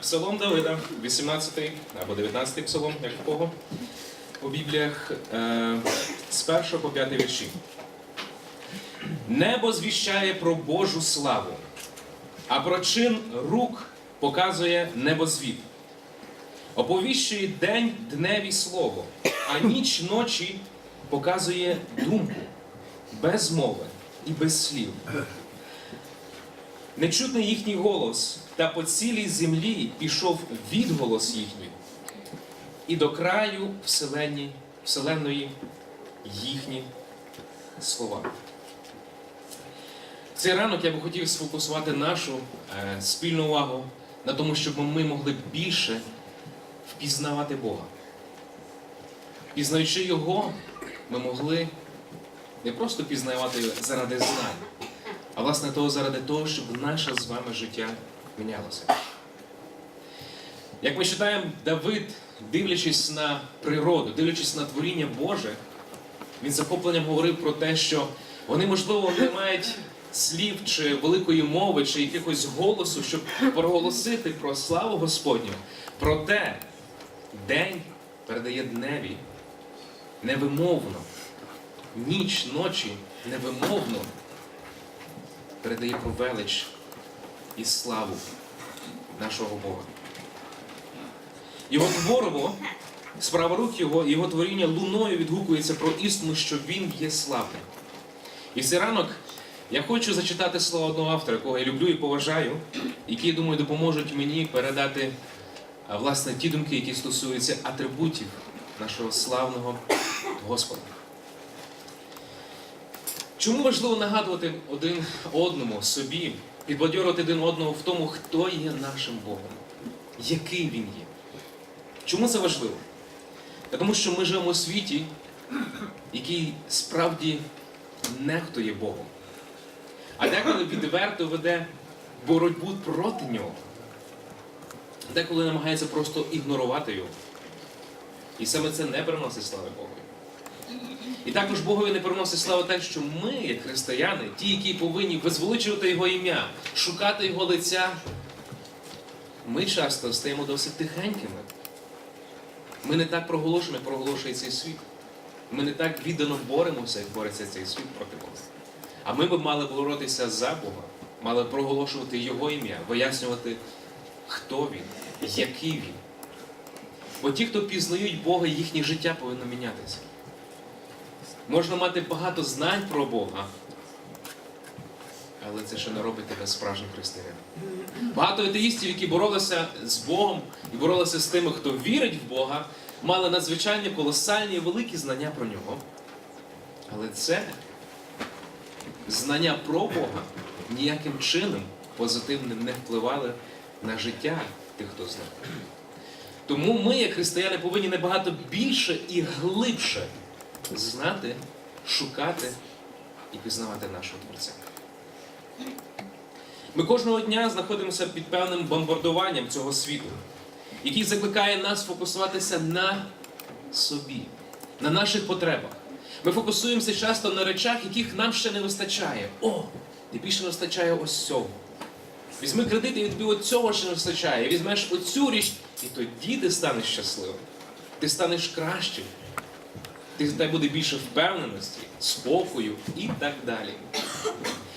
Псалом Давида, 18 або 19 псалом, як в кого у Бібліях, е, з 1 по 5 вірші. Небо звіщає про Божу славу, а про чин рук показує небозвід. Оповіщує день дневі слово, а ніч ночі показує думку, без мови і без слів. Нечутний їхній голос, та по цілій землі пішов відголос їхній, і до краю вселенні, вселенної їхні слова. Цей ранок я би хотів сфокусувати нашу е, спільну увагу на тому, щоб ми могли більше впізнавати Бога. Пізнаючи Його, ми могли не просто пізнавати заради знань, а власне того заради того, щоб наше з вами життя мінялося. Як ми читаємо, Давид, дивлячись на природу, дивлячись на творіння Боже, він захопленням говорив про те, що вони, можливо, не мають слів чи великої мови, чи якихось голосу, щоб проголосити про славу Господню. Проте день передає дневі невимовно, ніч ночі невимовно передає про велич і славу нашого Бога. Його творово, справа рук Його, його творіння луною відгукується про істину, що Він є славним. І в цей ранок я хочу зачитати слова одного автора, якого я люблю і поважаю, які, я думаю, допоможуть мені передати власне ті думки, які стосуються атрибутів нашого славного Господа. Чому важливо нагадувати один одному собі, підбадьорувати один одного в тому, хто є нашим Богом, який він є? Чому це важливо? Тому що ми живемо у світі, який справді нехтує Богом, а деколи відверто веде боротьбу проти нього, деколи намагається просто ігнорувати його. І саме це не приносить слави Богу. І також Богові не приносить славу те, що ми, як християни, ті, які повинні визволичувати Його ім'я, шукати Його лиця, ми часто стаємо досить тихенькими. Ми не так проголошуємо, як проголошує цей світ. Ми не так віддано боремося, як бореться цей світ проти Бога. А ми б мали боротися за Бога, мали проголошувати Його ім'я, вияснювати, хто Він, який Він. Бо ті, хто пізнають Бога, їхнє життя повинно мінятися. Можна мати багато знань про Бога, але це ще не робить тебе справжнім християнином. Багато атеїстів, які боролися з Богом і боролися з тими, хто вірить в Бога, мали надзвичайні колосальні і великі знання про нього. Але це знання про Бога ніяким чином позитивним не впливали на життя тих, хто знав. Тому ми, як християни, повинні набагато більше і глибше знати, шукати і пізнавати нашого Творця. Ми кожного дня знаходимося під певним бомбардуванням цього світу, який закликає нас фокусуватися на собі, на наших потребах. Ми фокусуємося часто на речах, яких нам ще не вистачає. О, не більше вистачає ось цього. Візьми кредит і тобі от цього ще не вистачає. Візьмеш оцю річ, і тоді ти станеш щасливим. Ти станеш кращим. Ти буде більше впевненості, спокою і так далі.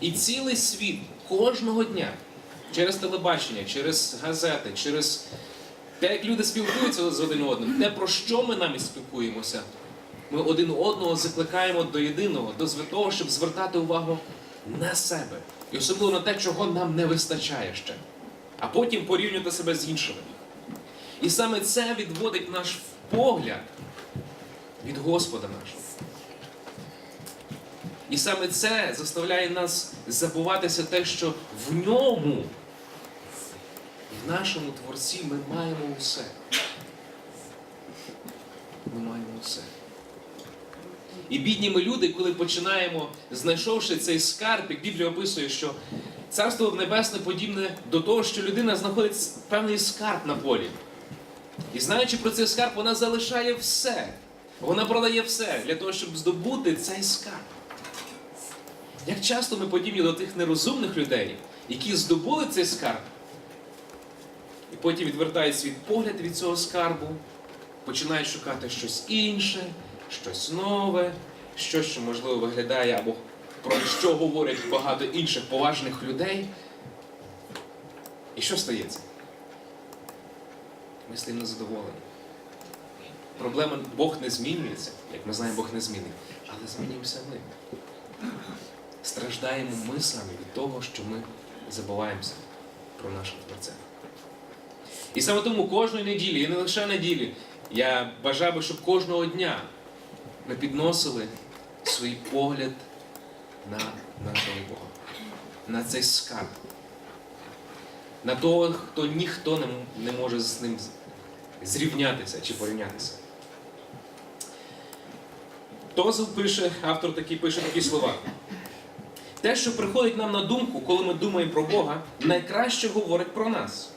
І цілий світ кожного дня через телебачення, через газети, через те, як люди спілкуються з один одним, те, про що ми нами спілкуємося, ми один одного закликаємо до єдиного, до того, щоб звертати увагу на себе. І особливо на те, чого нам не вистачає ще. А потім порівнювати себе з іншими. І саме це відводить наш погляд від Господа нашого. І саме це заставляє нас забуватися те, що в ньому, в нашому Творці, ми маємо усе. Ми маємо усе. І бідні ми люди, коли починаємо, знайшовши цей скарб, як Біблія описує, що царство небесне подібне до того, що людина знаходить певний скарб на полі. І знаючи про цей скарб, вона залишає все. Вона продає все для того, щоб здобути цей скарб. Як часто ми подібні до тих нерозумних людей, які здобули цей скарб, і потім відвертають свій погляд від цього скарбу, починають шукати щось інше, щось нове, щось, що можливо виглядає або про що говорять багато інших поважних людей. І що стається? Ми стаємо незадоволені. Проблема Бог не змінюється, як ми знаємо, Бог не змінив, але змінюємося ми. Страждаємо ми самі від того, що ми забуваємося про нашого Творця. І саме тому кожної неділі, і не лише неділі, я бажаю би, щоб кожного дня ми підносили свій погляд на нашого Бога, на цей скарб, на того, хто ніхто не, може з ним зрівнятися чи порівнятися. Тозел пише, автор такий пише такі слова. Те, що приходить нам на думку, коли ми думаємо про Бога, найкраще говорить про нас.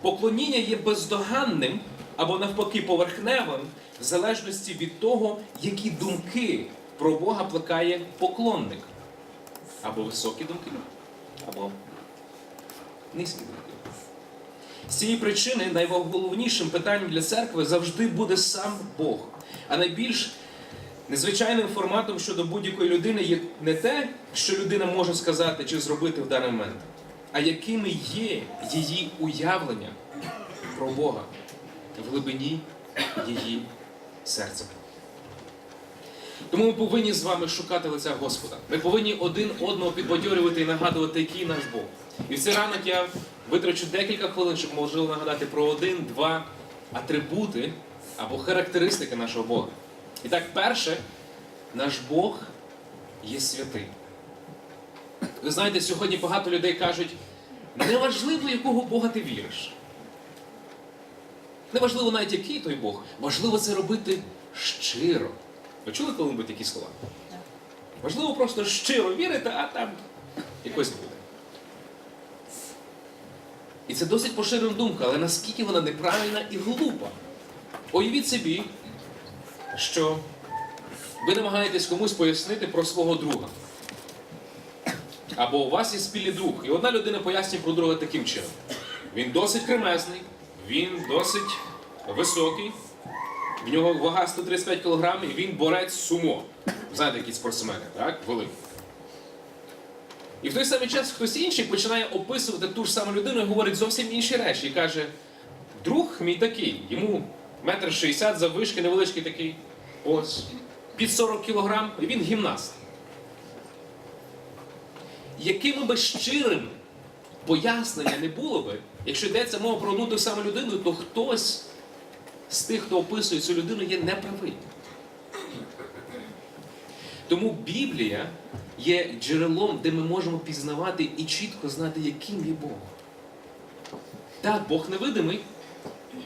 Поклоніння є бездоганним або навпаки поверхневим, в залежності від того, які думки про Бога плекає поклонник. Або високі думки, або низькі думки. З цієї причини найголовнішим питанням для церкви завжди буде сам Бог. А найбільш незвичайним форматом щодо будь-якої людини є не те, що людина може сказати чи зробити в даний момент, а якими є її уявлення про Бога в глибині її серця. Тому ми повинні з вами шукати лиця Господа. Ми повинні один одного підбадьорювати і нагадувати, який наш Бог. І в цей ранок я витрачу декілька хвилин, щоб можливо нагадати про один-два атрибути або характеристики нашого Бога. І так, перше, наш Бог є святий. Ви знаєте, сьогодні багато людей кажуть, неважливо, якого Бога ти віриш. Неважливо навіть який той Бог, важливо це робити щиро. Ви чули коли-небудь такі слова? Важливо просто щиро вірити, а там якось буде. І це досить поширена думка, але наскільки вона неправильна і глупа. Уявіть собі, що ви намагаєтесь комусь пояснити про свого друга. Або у вас є спільний друг, і одна людина пояснює про друга таким чином. Він досить кремезний, він досить високий, в нього вага 135 кг, і він борець сумо. Знаєте, якісь спортсмени, так? Великий. І в той самий час хтось інший починає описувати ту ж саму людину і говорить зовсім інші речі. І каже: друг мій такий, йому метр шістдесят заввишки, невеличкий такий, ось, під 40 кілограм, і він гімнаст. Яким би щирим пояснення не було би, якщо йдеться мова про одну ту саму людину, то хтось з тих, хто описує цю людину, є неправий. Тому Біблія є джерелом, де ми можемо пізнавати і чітко знати, яким є Бог. Так, Бог невидимий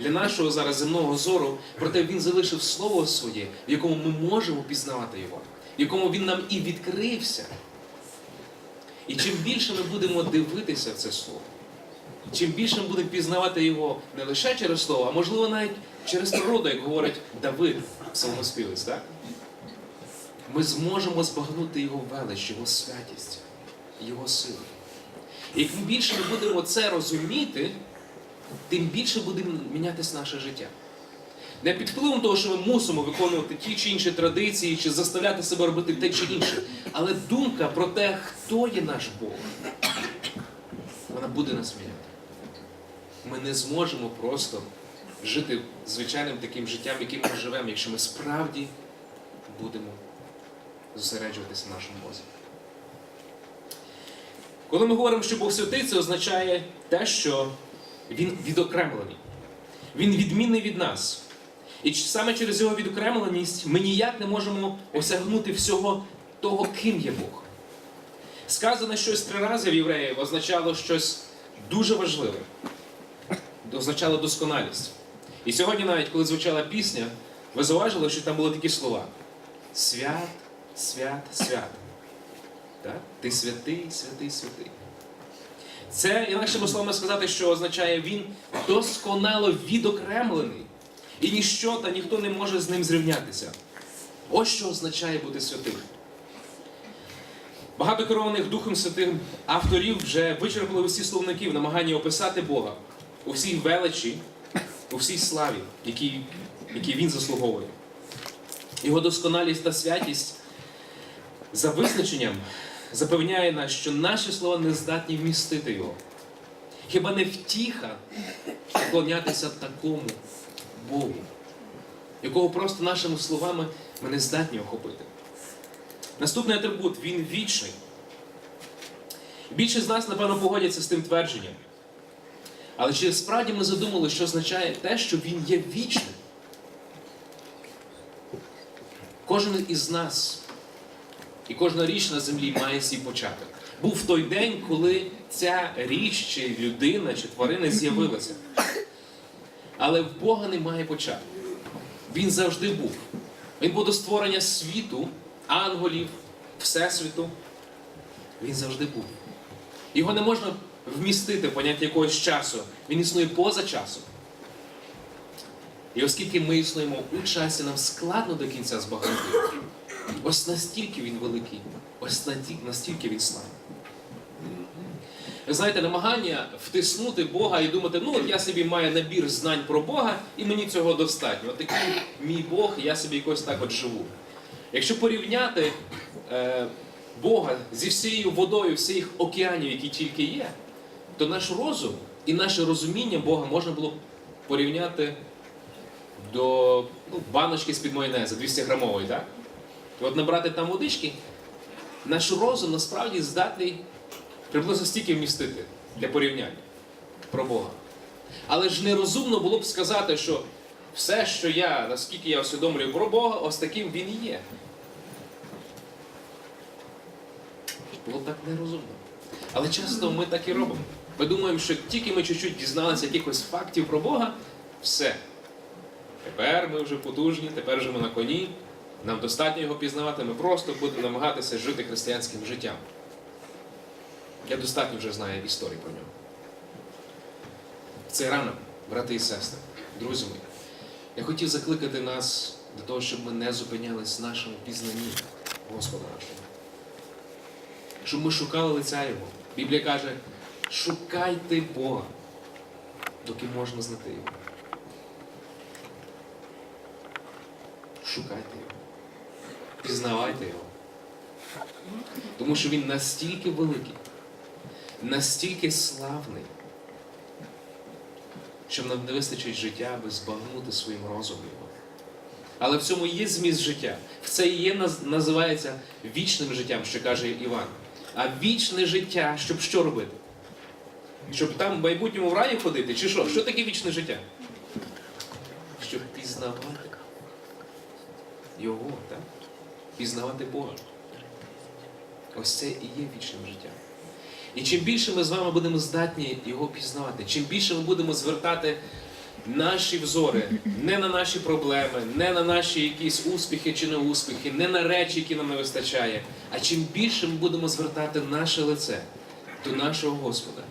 для нашого зараз земного зору, проте Він залишив Слово своє, в якому ми можемо пізнавати Його, в якому Він нам і відкрився. І чим більше ми будемо дивитися це слово, чим більше ми будемо пізнавати його не лише через слово, а можливо навіть через природу, як говорить Давид, псалмоспівець, так? Ми зможемо збагнути його велич, його святість, його силу. І як більше ми будемо це розуміти, тим більше буде мінятися наше життя. Не під впливом того, що ми мусимо виконувати ті чи інші традиції, чи заставляти себе робити те чи інше. Але думка про те, хто є наш Бог, вона буде нас міняти. Ми не зможемо просто жити звичайним таким життям, яким ми живемо, якщо ми справді будемо зосереджуватися на нашому Бозі. Коли ми говоримо, що Бог святий, це означає те, що Він відокремлений. Він відмінний від нас. І саме через його відокремленість ми ніяк не можемо осягнути всього того, ким є Бог. Сказане щось три рази в євреїв означало щось дуже важливе, означало досконалість. І сьогодні, навіть коли звучала пісня, ви зауважили, що там були такі слова: свят, свят, свят. Так? Ти святий, святий, святий. Це, інакшими словами сказати, що означає він досконало відокремлений. І ніщо та ніхто не може з ним зрівнятися. Ось що означає бути святим. Багато керованих Духом Святим авторів вже вичерпали усі словники в намаганні описати Бога у всій величі, у всій славі, які, які він заслуговує. Його досконалість та святість за визначенням запевняє нас, що наші слова не здатні вмістити його. Хіба не втіха вклонятися такому Богу, якого просто нашими словами ми не здатні охопити. Наступний атрибут він вічний. Більшість з нас, напевно, погодяться з тим твердженням. Але чи справді ми задумали, що означає те, що він є вічним? Кожен із нас і кожна річ на землі має свій початок. Був той день, коли ця річ, чи людина, чи тварина з'явилася. Але в Бога немає початку. Він завжди був. Він був до створення світу, ангелів, Всесвіту. Він завжди був. Його не можна вмістити в поняття якогось часу. Він існує поза часом. І оскільки ми існуємо у часі, нам складно до кінця збагнути. Ось настільки він великий, ось настільки, він славний. Ви знаєте, намагання втиснути Бога і думати, ну от я собі маю набір знань про Бога, і мені цього достатньо. От такий мій Бог, я собі якось так от живу. Якщо порівняти е, Бога зі всією водою всіх океанів, які тільки є, то наш розум і наше розуміння Бога можна було порівняти до ну, баночки з-під майонезу, 200 грамової, так? От набрати там водички, наш розум насправді здатний приблизно стільки вмістити для порівняння про Бога. Але ж нерозумно було б сказати, що все, що я, наскільки я усвідомлюю про Бога, ось таким він і є. Було так нерозумно. Але часто ми так і робимо. Ми думаємо, що тільки ми чуть-чуть дізналися якихось фактів про Бога, все. Тепер ми вже потужні, тепер ми на коні. Нам достатньо його пізнавати, ми просто будемо намагатися жити християнським життям. Я достатньо вже знаю історії про нього. В цей ранок, брати і сестри, друзі мої, я хотів закликати нас до того, щоб ми не зупинялись в нашому пізнанні Господа нашого. Щоб ми шукали лиця Його. Біблія каже, шукайте Бога, доки можна знайти Його. Шукайте Його. Пізнавайте Його. Тому що Він настільки великий, настільки славний, що нам не вистачить життя, аби збагнути своїм розумом його. Але в цьому є зміст життя. Це і є називається вічним життям, що каже Іван. А вічне життя, щоб що робити? Щоб там в майбутньому в раї ходити, чи що? Що таке вічне життя? Щоб пізнавати його, так? Пізнавати Бога. Ось це і є вічним життям. І чим більше ми з вами будемо здатні його пізнавати, чим більше ми будемо звертати наші взори не на наші проблеми, не на наші якісь успіхи чи неуспіхи, не на речі, які нам не вистачає, а чим більше ми будемо звертати наше лице до нашого Господа,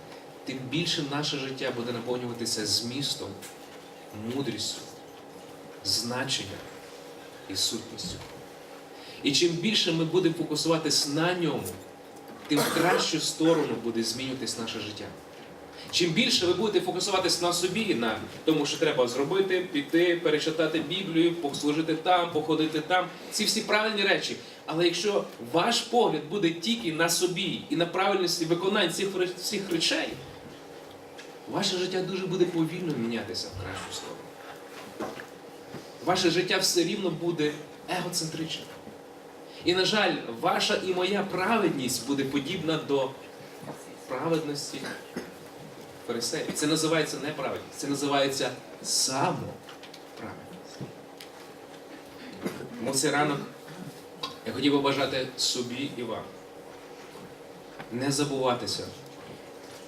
тим більше наше життя буде наповнюватися змістом, мудрістю, значенням і сутністю. І чим більше ми будемо фокусуватись на ньому, тим в кращу сторону буде змінюватись наше життя. Чим більше ви будете фокусуватись на собі, на тому, що треба зробити, піти, перечитати Біблію, послужити там, походити там, ці всі правильні речі. Але якщо ваш погляд буде тільки на собі і на правильності виконання цих всіх речей, ваше життя дуже буде повільно мінятися в кращу сторону. Ваше життя все рівно буде егоцентричним. І, на жаль, ваша і моя праведність буде подібна до праведності фарисеїв. Це називається не праведність, це називається самоправедність. Тому цей ранок я хотів би бажати собі і вам не забуватися,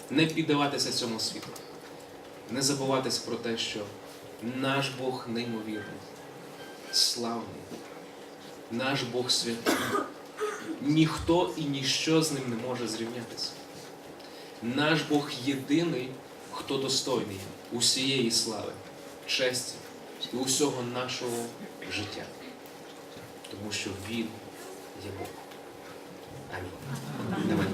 не піддаватися цьому світу, не забуватися про те, що наш Бог неймовірний, славний, наш Бог святий. Ніхто і ніщо з ним не може зрівнятися. Наш Бог єдиний, хто достойний усієї слави, честі і усього нашого життя. Тому що Він є Бог. Амінь. Давай.